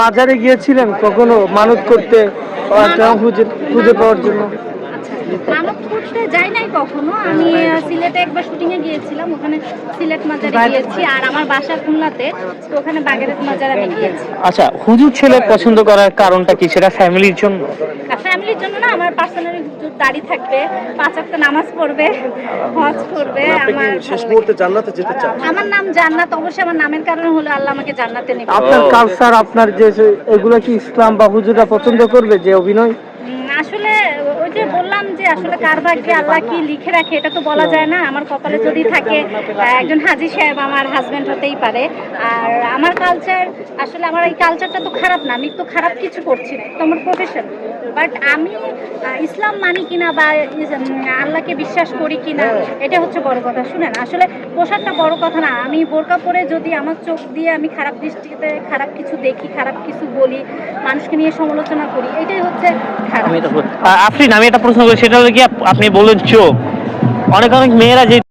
মাজারে গিয়েছিলেন কখনো মানত করতে খুঁজে খুঁজে পাওয়ার জন্য? কখনো আমি সিলেটে একবার শুটিং এ গিয়েছিলাম ওখানে সিলেট মাজারে গিয়েছি আর আমার বাসা খুলনাতে তো ওখানে বাগেরহাট মাজার আমি গিয়েছি। আচ্ছা হুজুর ছেলে পছন্দ করার কারণটা কি? সেটা ফ্যামিলির জন্য? ফ্যামিলির জন্য না আমার পার্সোনালি দাড়ি থাকবে পাঁচ ওয়াক্ত নামাজ পড়বে হজ করবে আমার শেষ মুহূর্তে জান্নাতে যেতে চান? আমার নাম জান্নাত অবশ্যই আমার নামের কারণে হলো আল্লাহ আমাকে জান্নাতে নেবে। আপনার কালচার আপনার যে যে- এগুলো কি ইসলাম বা হুজুরা পছন্দ করবে যে অভিনয়? যে বললাম যে আসলে কার ভাগ্যে আল্লাহ কি লিখে রাখে, এটা তো বলা যায় না। আমার কপালে যদি থাকে একজন হাজি সাহেব আমার হতেই পারে। আর আমার কালচার আসলে আমার এই কালচারটা তো খারাপ না, আমি তো খারাপ কিছু করছি না প্রফেশন বাট আমি ইসলাম মানি কিনা বা আল্লাহকে বিশ্বাস করি কিনা, এটা হচ্ছে বড় কথা। শুনেন, আসলে পোশাকটা বড় কথা না, আমি বোরকা পরে যদি আমার চোখ দিয়ে আমি খারাপ দৃষ্টিতে খারাপ কিছু দেখি, খারাপ কিছু বলি, মানুষকে নিয়ে সমালোচনা করি, এটাই হচ্ছে খারাপ। আফরিন, আমি একটা প্রশ্ন করি সেটা হলো কি আপনি বলুন চোখ অনেক অনেক মেয়েরা যে